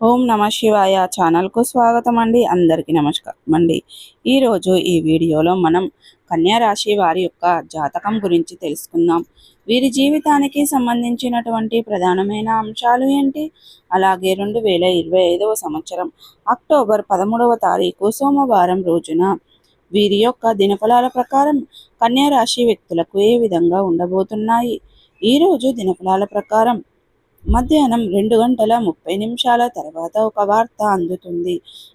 ఓం నమ శివాయ ఛానల్కు స్వాగతం అండి అందరికీ నమస్కారం అండి ఈరోజు ఈ వీడియోలో మనం కన్యా రాశి వారి యొక్క జాతకం గురించి తెలుసుకుందాం. వీరి జీవితానికి సంబంధించినటువంటి ప్రధానమైన అంశాలు ఏంటి? అలాగే రెండు వేల ఇరవై ఐదవ సంవత్సరం అక్టోబర్ పదమూడవ తారీఖు సోమవారం రోజున వీరి యొక్క దినఫలాల ప్రకారం కన్యా రాశి వ్యక్తులకు ఏ విధంగా ఉండబోతున్నాయి? ఈరోజు దినఫలాల ప్రకారం మధ్యాహ్నం రెండు గంటల ముప్పై నిమిషాల తర్వాత ఒక వార్త అందుతుంది.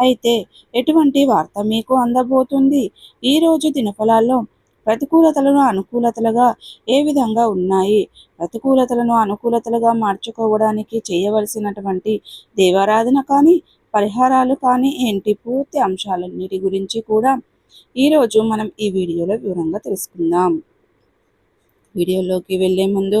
అయితే ఎటువంటి వార్త మీకు అందబోతుంది? ఈరోజు దినఫలాల్లో ప్రతికూలతలను అనుకూలతలుగా ఏ విధంగా ఉన్నాయి? ప్రతికూలతలను అనుకూలతలుగా మార్చుకోవడానికి చేయవలసినటువంటి దేవారాధన కానీ పరిహారాలు కానీ ఏంటి? పూర్తి అంశాలన్నిటి గురించి కూడా ఈరోజు మనం ఈ వీడియోలో వివరంగా తెలుసుకుందాం. వీడియోలోకి వెళ్ళే ముందు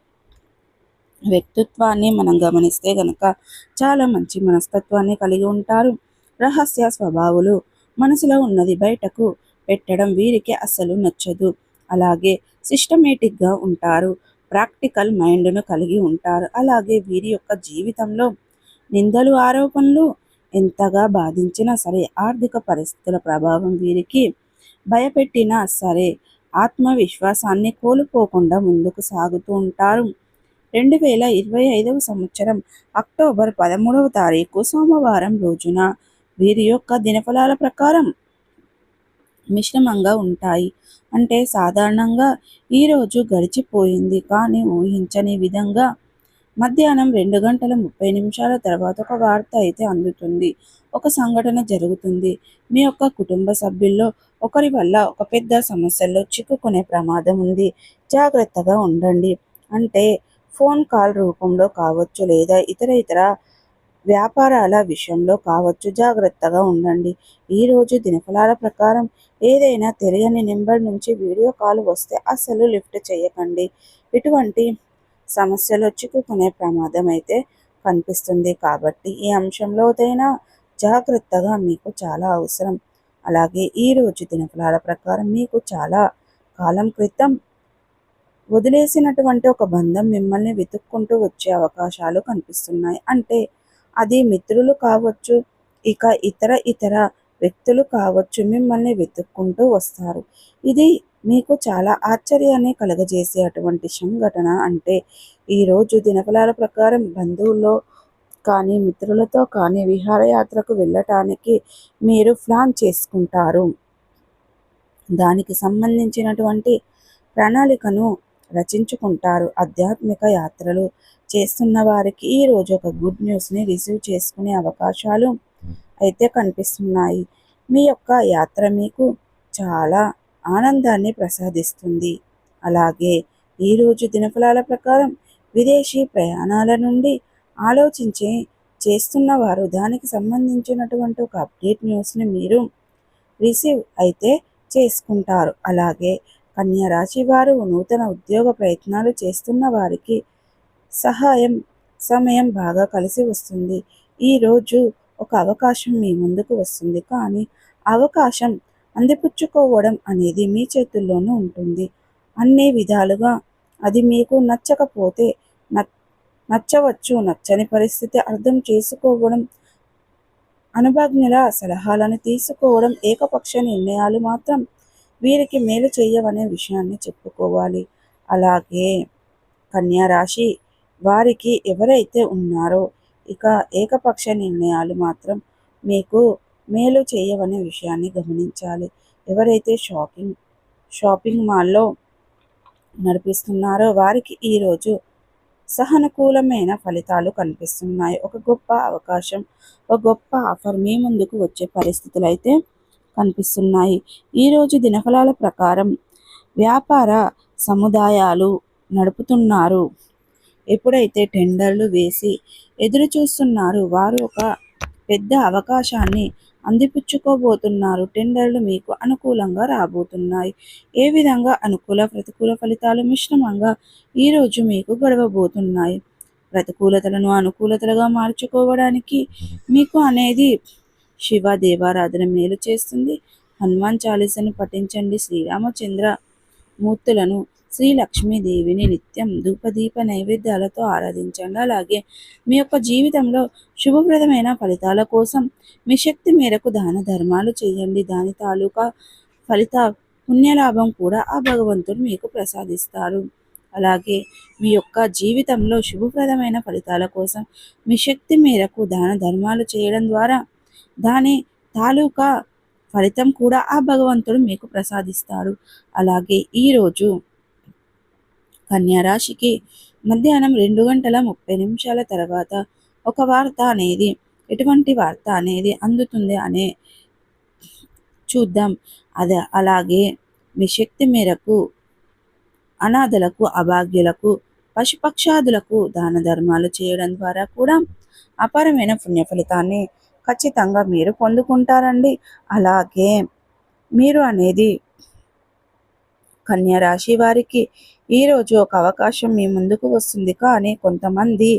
వ్యక్తిత్వాన్ని మనం గమనిస్తే గనక చాలా మంచి మనస్తత్వాన్ని కలిగి ఉంటారు. రహస్య స్వభావులు మనసులో ఉన్నది బయటకు పెట్టడం వీరికి అస్సలు నచ్చదు. అలాగే సిస్టమేటిక్గా ఉంటారు. ప్రాక్టికల్ మైండ్ను కలిగి ఉంటారు. అలాగే వీరి యొక్క జీవితంలో నిందలు ఆరోపణలు ఎంతగా బాధించినా సరే ఆర్థిక పరిస్థితుల ప్రభావం వీరికి భయపెట్టినా సరే ఆత్మవిశ్వాసాన్ని కోల్పోకుండా ముందుకు సాగుతూ ఉంటారు. రెండు వేల ఇరవై ఐదవ సంవత్సరం అక్టోబర్ పదమూడవ తారీఖు సోమవారం రోజున వీరి యొక్క దినఫలాల ప్రకారం మిశ్రమంగా ఉంటాయి. అంటే సాధారణంగా ఈరోజు గడిచిపోయింది కానీ ఊహించని విధంగా మధ్యాహ్నం రెండు గంటల ముప్పై నిమిషాల తర్వాత ఒక వార్త అయితే అందుతుంది. ఒక సంఘటన జరుగుతుంది. మీ యొక్క కుటుంబ సభ్యుల్లో ఒకరి వల్ల ఒక పెద్ద సమస్యల్లో చిక్కుకునే ప్రమాదం ఉంది. జాగ్రత్తగా ఉండండి. అంటే ఫోన్ కాల్ రూపంలో కావచ్చు లేదా ఇతర ఇతర వ్యాపారాల విషయంలో కావచ్చు. జాగ్రత్తగా ఉండండి. ఈరోజు దినఫలాల ప్రకారం ఏదైనా తెలియని నెంబర్ నుంచి వీడియో కాల్ వస్తే అసలు లిఫ్ట్ చేయకండి. ఇటువంటి సమస్యలు చిక్కుకునే ప్రమాదం అయితే కనిపిస్తుంది కాబట్టి ఈ అంశంలో జాగ్రత్తగా మీకు చాలా అవసరం. అలాగే ఈరోజు దినఫలాల ప్రకారం మీకు చాలా కాలం క్రితం వదిలేసినటువంటి ఒక బంధం మిమ్మల్ని వెతుక్కుంటూ వచ్చే అవకాశాలు కనిపిస్తున్నాయి. అంటే అది మిత్రులు కావచ్చు ఇక ఇతర ఇతర వ్యక్తులు కావచ్చు మిమ్మల్ని వెతుక్కుంటూ వస్తారు. ఇది మీకు చాలా ఆశ్చర్యాన్ని కలగజేసే అటువంటి సంఘటన. అంటే ఈరోజు దినఫలాల ప్రకారం బంధువుల్లో కానీ మిత్రులతో కానీ విహారయాత్రకు వెళ్ళటానికి మీరు ప్లాన్ చేసుకుంటారు. దానికి సంబంధించినటువంటి ప్రణాళికను రచించుకుంటారు. ఆధ్యాత్మిక యాత్రలు చేస్తున్న వారికి ఈరోజు ఒక గుడ్ న్యూస్ని రిసీవ్ చేసుకునే అవకాశాలు అయితే కనిపిస్తున్నాయి. మీ యొక్క యాత్ర మీకు చాలా ఆనందాన్ని ప్రసాదిస్తుంది. అలాగే ఈరోజు దినఫలాల ప్రకారం విదేశీ ప్రయాణాల నుండి ఆలోచించి చేస్తున్న వారు దానికి సంబంధించినటువంటి ఒక అప్డేట్ న్యూస్ని మీరు రిసీవ్ అయితే చేసుకుంటారు. అలాగే కన్యా రాశి వారు నూతన ఉద్యోగ ప్రయత్నాలు చేస్తున్న వారికి సహాయం సమయం బాగా కలిసి వస్తుంది. ఈరోజు ఒక అవకాశం మీ ముందుకు వస్తుంది. కానీ అవకాశం అందిపుచ్చుకోవడం అనేది మీ చేతుల్లోనూ ఉంటుంది. అన్ని విధాలుగా అది మీకు నచ్చకపోతే నచ్చవచ్చు నచ్చని పరిస్థితి అర్థం చేసుకోవడం అనుభజ్ఞుల సలహాలను తీసుకోవడం ఏకపక్ష నిర్ణయాలు మాత్రం వీరికి మేలు చేయవనే విషయాన్ని చెప్పుకోవాలి. అలాగే కన్యా రాశి వారికి ఎవరైతే ఉన్నారో ఇక ఏకపక్ష నిర్ణయాలు మాత్రం మీకు మేలు చేయవనే విషయాన్ని గమనించాలి. ఎవరైతే షాపింగ్ షాపింగ్ మాల్లో నడిపిస్తున్నారో వారికి ఈరోజు సహనుకూలమైన ఫలితాలు కనిపిస్తున్నాయి. ఒక గొప్ప అవకాశం ఒక గొప్ప ఆఫర్ మీ ముందుకు వచ్చే పరిస్థితులు అయితే కనిపిస్తున్నాయి. ఈరోజు దినఫలాల ప్రకారం వ్యాపార సముదాయాలు నడుపుతున్నారు. ఎప్పుడైతే టెండర్లు వేసి ఎదురు చూస్తున్నారు వారు ఒక పెద్ద అవకాశాన్ని అందిపుచ్చుకోబోతున్నారు. టెండర్లు మీకు అనుకూలంగా రాబోతున్నాయి. ఏ విధంగా అనుకూల ప్రతికూల ఫలితాలు మిశ్రమంగా ఈరోజు మీకు గడవబోతున్నాయి? ప్రతికూలతలను అనుకూలతలుగా మార్చుకోవడానికి మీకు అనేది శివ దేవారాధన మేలు చేస్తుంది. హనుమాన్ చాలీసను పఠించండి. శ్రీరామచంద్ర మూర్తులను శ్రీ లక్ష్మీదేవిని నిత్యం ధూపదీప నైవేద్యాలతో ఆరాధించండి. అలాగే మీ యొక్క జీవితంలో శుభప్రదమైన ఫలితాల కోసం మీ శక్తి మేరకు దాన ధర్మాలు చేయండి. దాని తాలూకా ఫలిత పుణ్యలాభం కూడా ఆ భగవంతుడు మీకు ప్రసాదిస్తారు. అలాగే మీ యొక్క జీవితంలో శుభప్రదమైన ఫలితాల కోసం మీ శక్తి మేరకు దాన ధర్మాలు చేయడం ద్వారా దాని తాలూకా ఫలితం కూడా ఆ భగవంతుడు మీకు ప్రసాదిస్తాడు. అలాగే ఈరోజు కన్యారాశికి మధ్యాహ్నం రెండు గంటల ముప్పై నిమిషాల తర్వాత ఒక వార్త అనేది ఎటువంటి వార్త అనేది అందుతుంది అనే చూద్దాం. అదే అలాగే మీ శక్తి మేరకు అనాథలకు అభాగ్యులకు పశుపక్షాదులకు దాన ధర్మాలు చేయడం ద్వారా కూడా అపారమైన పుణ్య ఫలితాన్ని ఖచ్చితంగా మీరు పొందుకుంటారండి. అలాగే మీరు అనేది కన్యరాశి వారికి ఈరోజు ఒక అవకాశం మీ ముందుకు వస్తుంది. కానీ కొంతమంది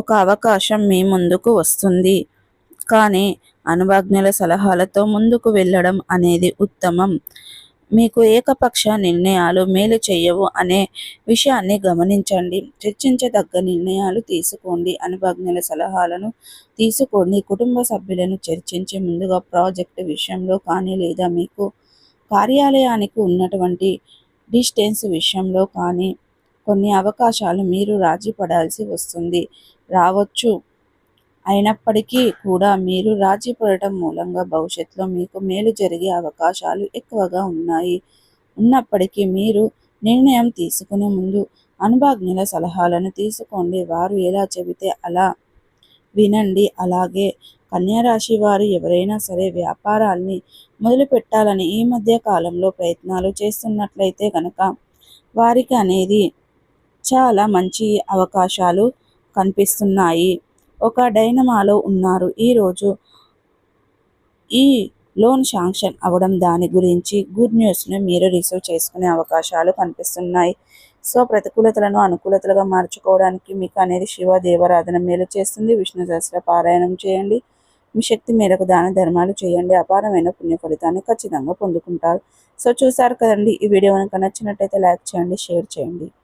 ఒక అవకాశం మీ ముందుకు వస్తుంది. కానీ అనుభజ్ఞుల సలహాలతో ముందుకు వెళ్ళడం అనేది ఉత్తమం. మీకు ఏకపక్ష నిర్ణయాలు మేలు చేయవు అనే విషయాన్ని గమనించండి. చర్చించదగ్గ నిర్ణయాలు తీసుకోండి అనుభజ్ఞుల సలహాలను తీసుకోండి. కుటుంబ సభ్యులను చర్చించే ముందుగా ప్రాజెక్టు విషయంలో కానీ లేదా మీకు కార్యాలయానికి ఉన్నటువంటి డిస్టెన్స్ విషయంలో కానీ కొన్ని అవకాశాలు మీరు రాజీ పడాల్సి వస్తుంది. రావచ్చు. అయినప్పటికీ కూడా మీరు రాజీ పడటం మూలంగా భవిష్యత్తులో మీకు మేలు జరిగే అవకాశాలు ఎక్కువగా ఉన్నాయి. ఉన్నప్పటికీ మీరు నిర్ణయం తీసుకునే ముందు అనుభాజ్ఞుల సలహాలను తీసుకోండి. వారు ఎలా చెబితే అలా వినండి. అలాగే కన్యారాశి వారు ఎవరైనా సరే వ్యాపారాల్ని మొదలుపెట్టాలని ఈ మధ్య కాలంలో ప్రయత్నాలు చేస్తున్నట్లయితే కనుక వారికి అనేది చాలా మంచి అవకాశాలు కనిపిస్తున్నాయి. ఒక డైనమాలో ఉన్నారు. ఈరోజు ఈ లోన్ శాంక్షన్ అవ్వడం దాని గురించి గుడ్ న్యూస్ను మీరు రిసీవ్ చేసుకునే అవకాశాలు కనిపిస్తున్నాయి. సో ప్రతికూలతలను అనుకూలతలుగా మార్చుకోవడానికి మీకు అనేది శివ దేవారాధన మేలు చేస్తుంది. విష్ణు సహస్ర పారాయణం చేయండి. మీ శక్తి మేరకు దాన ధర్మాలు చేయండి. అపారమైన పుణ్య ఫలితాన్ని ఖచ్చితంగా పొందుకుంటారు. సో చూసారు కదండి ఈ వీడియో కనుక నచ్చినట్టయితే లైక్ చేయండి షేర్ చేయండి.